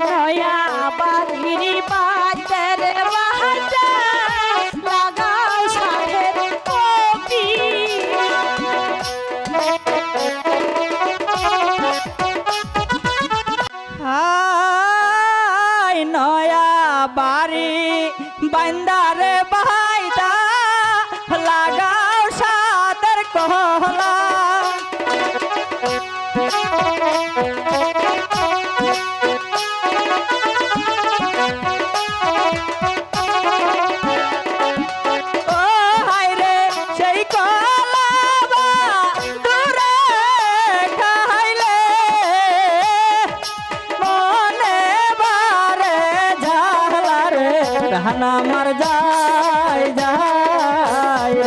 নয়া বাঁধিরি বাজার বাজা লাগাও সাহের কপি হায় নয়া বাড়ি বান্দার বাইদা লাগাও সাদের কহলা। জাহানা আমার যায় যায়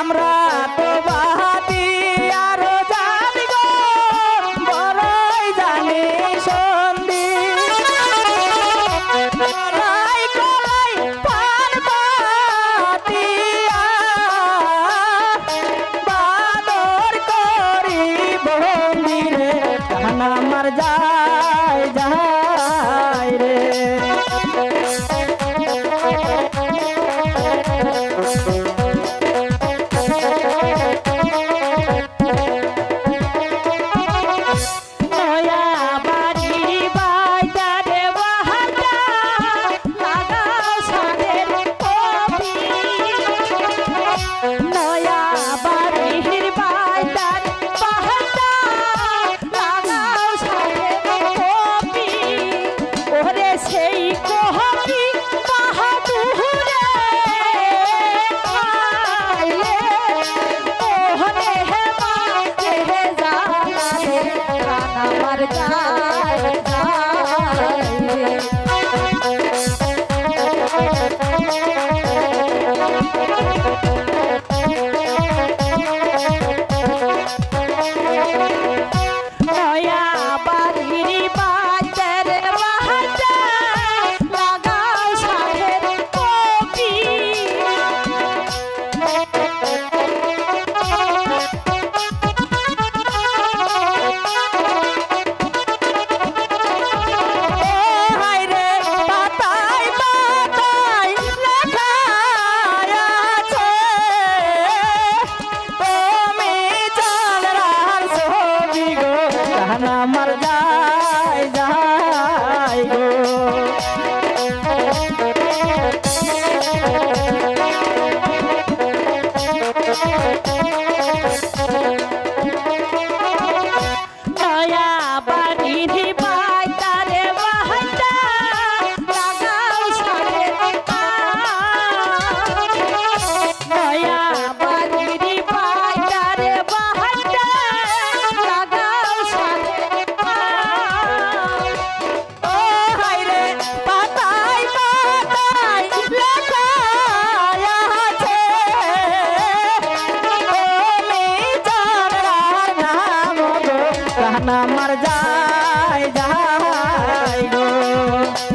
আমরা জাহান আমার যায় যায় গো প্রাণ আমার যায় যায় গো।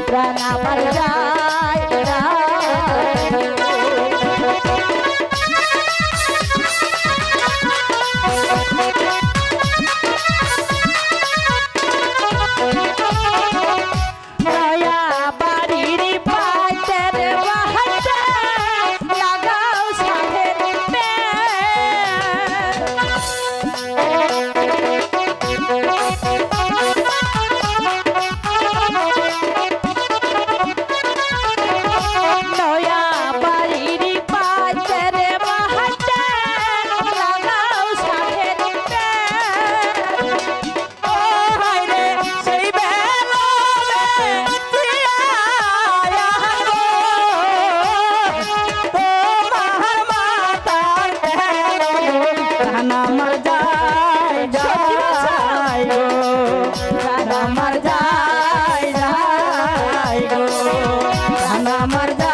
প্রাণ আমার যায় যায় যায় গো